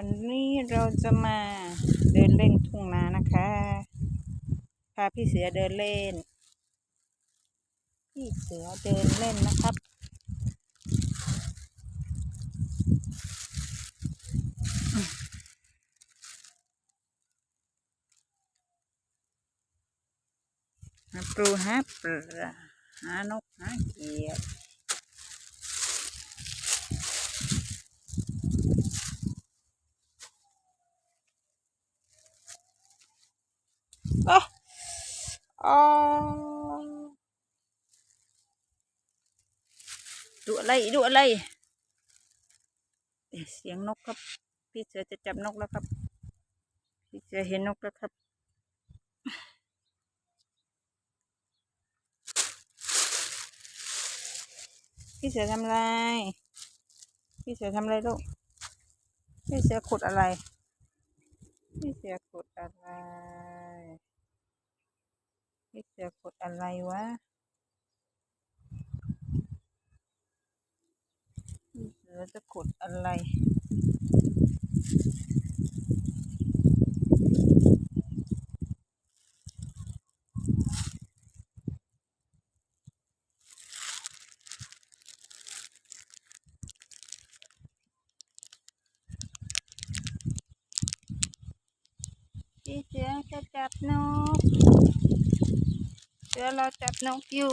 วันนี้เราจะมาเดินเล่นทุ่งนานะคะ พาพี่เสือเดินเล่น พี่เสือเดินเล่นนะครับ หาปูหาปลาหานกหาเขียด โอ้อ๋อดูอะไรดูอะไรเอ๊ะเสียงนกครับ พี่เสือจะจับนกแล้วครับ พี่เสือเห็นนกแล้วครับพี่เสือทำอะไร พี่เสือทำอะไรลูก พี่เสือขุดอะไร พี่เสือกดอะไร พี่เสือกดอะไรวะพี่เสือจะกดอะไร พี่เสือจะจับนก เสือเราจับนกอยู่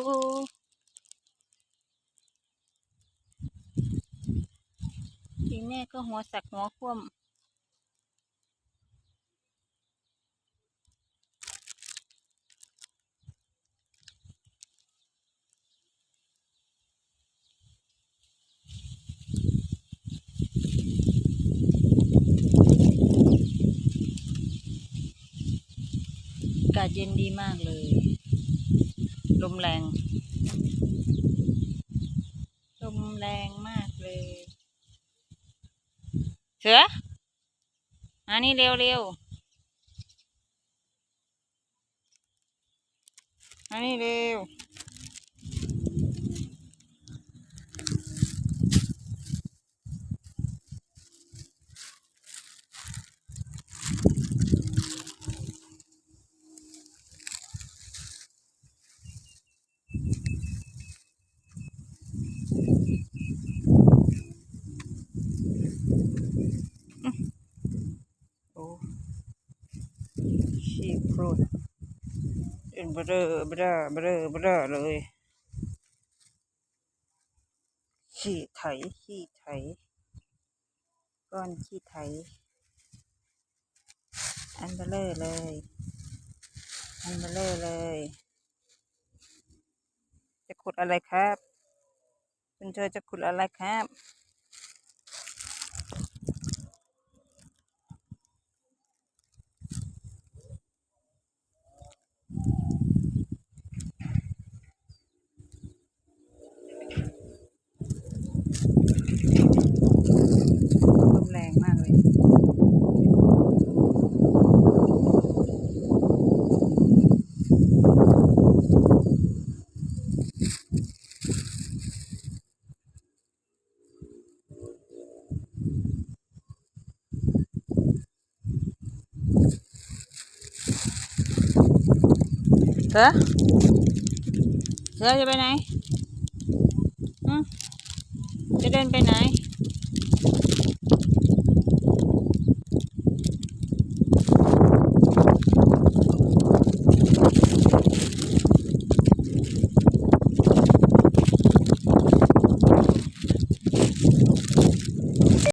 ทีแม่ก็หัวสักหัวคว่ำากาศเย็นดีมากเลย ลมแรง ลมแรงมากเลย เสืออันนี้เร็วเร็วอันนี้เร็ว โอ้ชีพรูดเป็นเบลอเบลอเบลอเบลอเลยขี้ไถขี้ไถก้อนขี้ไถอันเบลอเลยอันเบลอเลย จะขุดอะไรครับ คุณเธอจะขุดอะไรครับ เสือเสือจะไปไหนจะเดินไปไหน